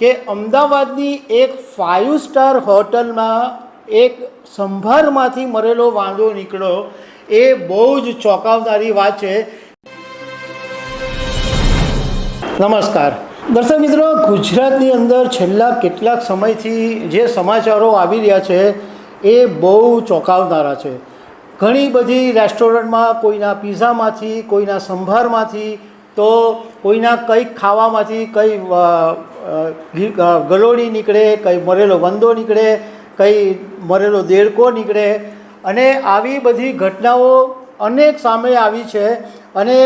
કે અમદાવાદની એક ફાઇવ સ્ટાર હોટલમાં એક સંભારમાંથી મરેલો વાંદો નીકળ્યો, એ બહુ જ ચોંકાવનારી વાત છે. નમસ્કાર. દર્શક મિત્રો, ગુજરાતની અંદર છેલ્લા કેટલાક સમયથી જે સમાચારો આવી રહ્યા છે, એ બહુ ચોંકાવનારા છે. ઘણી બધી રેસ્ટોરન્ટમાં કોઈના પીઝામાંથી, કોઈના સંભારમાંથી તો કોઈના કંઈક ખાવામાંથી કંઈ ગલોડી નીકળે, કંઈ મરેલો વંદો નીકળે, કંઈ મરેલો દેડકો નીકળે. અને આવી બધી ઘટનાઓ અનેક સામે આવી છે. અને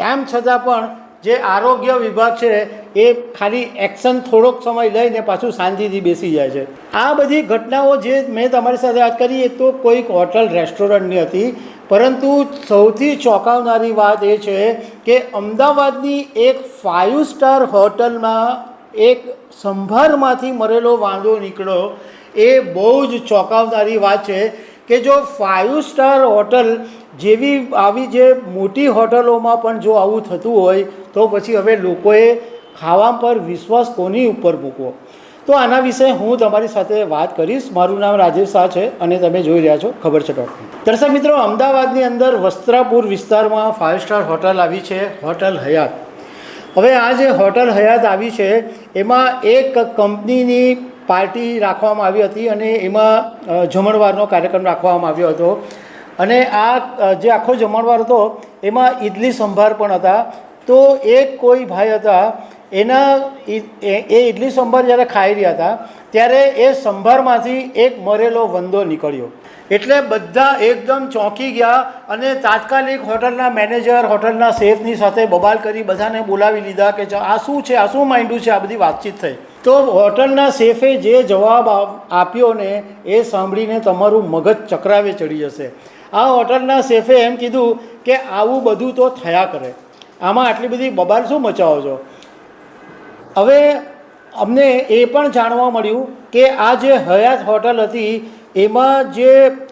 એમ છતાં પણ જે આરોગ્ય વિભાગ છે એ ખાલી એક્શન થોડોક સમય લઈને પાછું શાંતિથી બેસી જાય છે. આ બધી ઘટનાઓ જે મેં તમારી સાથે વાત કરી એ તો કોઈક હોટલ રેસ્ટોરન્ટની હતી. પરંતુ સૌથી ચોંકાવનારી વાત એ છે કે અમદાવાદની એક ફાઇવ સ્ટાર હોટલમાં એક સંભારમાંથી મરેલો વાંદો નીકળ્યો એ બહુ જ ચોંકાવનારી વાત છે કે જો ફાઇવ સ્ટાર હોટલ જેવી આવી જે મોટી હોટલોમાં પણ જો આવું થતું હોય તો પછી હવે લોકોએ ખાવા પર વિશ્વાસ કોની ઉપર મૂકવો? તો આના વિશે હું તમારી સાથે વાત કરીશ. મારું નામ રાજેશ શાહ છે અને તમે જોઈ રહ્યા છો ખબર છે ડોટ દર્શક મિત્રો, અમદાવાદની અંદર વસ્ત્રાપુર વિસ્તારમાં ફાઇવ સ્ટાર હોટલ આવી છે હોટલ હયાત હવે આ જે હોટલ હયાત આવી છે, એમાં એક કંપનીની પાર્ટી રાખવામાં આવી હતી અને એમાં જમણવારનો કાર્યક્રમ રાખવામાં આવ્યો હતો. અને આ જે આખો જમણવાર હતો, એમાં ઈડલી સંભાર પણ હતા. તો એક કોઈ ભાઈ હતા એના એ ઈડલી સંભાર જ્યારે ખાઈ રહ્યા હતા, ત્યારે એ સંભારમાંથી એક મરેલો વંદો નીકળ્યો. એટલે બધા એકદમ ચોંકી ગયા અને તાત્કાલિક હોટલના મેનેજર, હોટલના શેફની સાથે બબાલ કરી બધાને બોલાવી લીધા કે આ શું છે? આ શું માંડ્યું છે? આ બધી વાતચીત થઈ. તો હોટલના શેફે જે જવાબ આપ્યો ને એ સાંભળીને તમારું મગજ ચક્રાવે ચડી જશે. આ હોટલના શેફે એમ કીધું કે આવું બધું તો થયા કરે. આમાં આટલી બધી બબાલ શું મચાવો છો? હવે અમને એ પણ જાણવા મળ્યું કે આ જે હયાત હોટલ હતી, એમાં જે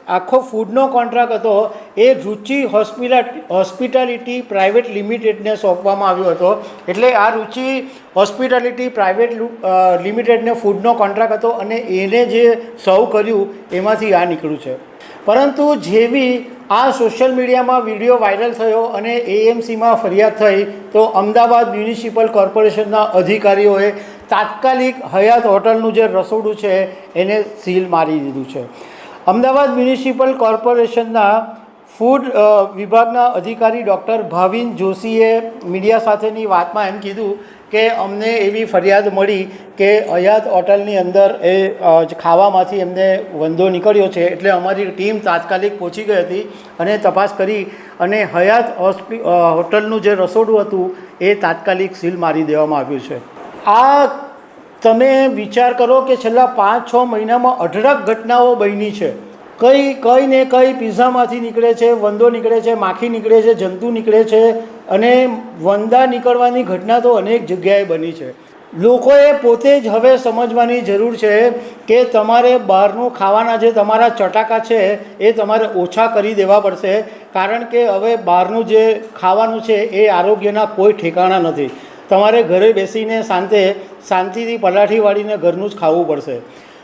આખો ફૂડનો કોન્ટ્રાક્ટ હતો, એ રુચિ હોસ્પિટા હોસ્પિટાલિટી પ્રાઇવેટ લિમિટેડને સોંપવામાં આવ્યો હતો. એટલે આ રુચિ હોસ્પિટાલિટી પ્રાઇવેટ લિમિટેડને ફૂડનો કોન્ટ્રાક્ટ હતો અને એને જે સર્વ કર્યું, એમાંથી આ નીકળ્યું છે. પરંતુ જેવી આ સોશિયલ મીડિયામાં વીડિયો વાયરલ થયો અને એએમસીમાં ફરિયાદ થઈ તો અમદાવાદ મ્યુનિસિપલ કોર્પોરેશનના અધિકારીઓએ તાત્કાલિક હયાત હોટલનું જે રસોડું છે એને સીલ મારી દીધું છે. અમદાવાદ મ્યુનિસિપલ કોર્પોરેશનના ફૂડ વિભાગના અધિકારી ડૉક્ટર ભાવિન જોશીએ મીડિયા સાથેની વાતમાં એમ કીધું કે અમને એવી ફરિયાદ મળી કે હયાત હોટલની અંદર એ ખાવામાંથી એમને વંદો નીકળ્યો છે. એટલે અમારી ટીમ તાત્કાલિક પહોંચી ગઈ હતી અને તપાસ કરી અને હયાત હોસ્પિ હોટલનું જે રસોડું હતું એ તાત્કાલિક સીલ મારી દેવામાં આવ્યું છે. આ તમે વિચાર કરો કે છેલ્લા પાંચ છ મહિનામાં અઢળક ઘટનાઓ બની છે. કઈ કઈ ને કઈ પીઝામાંથી નીકળે છે, વંદો નીકળે છે, માખી નીકળે છે, જંતુ નીકળે છે અને વંદા નીકળવાની ઘટના તો અનેક જગ્યાએ બની છે. લોકોએ પોતે જ હવે સમજવાની જરૂર છે કે તમારે બહારનું ખાવાના જે તમારા ચટાકા છે એ તમારે ઓછા કરી દેવા પડશે, કારણ કે હવે બહારનું જે ખાવાનું છે એ આરોગ્યના કોઈ ઠેકાણા નથી. તમારે ઘરે બેસીને શાંતે, શાંતિથી પલાઠી વાળીને ઘરનું જ ખાવું પડશે.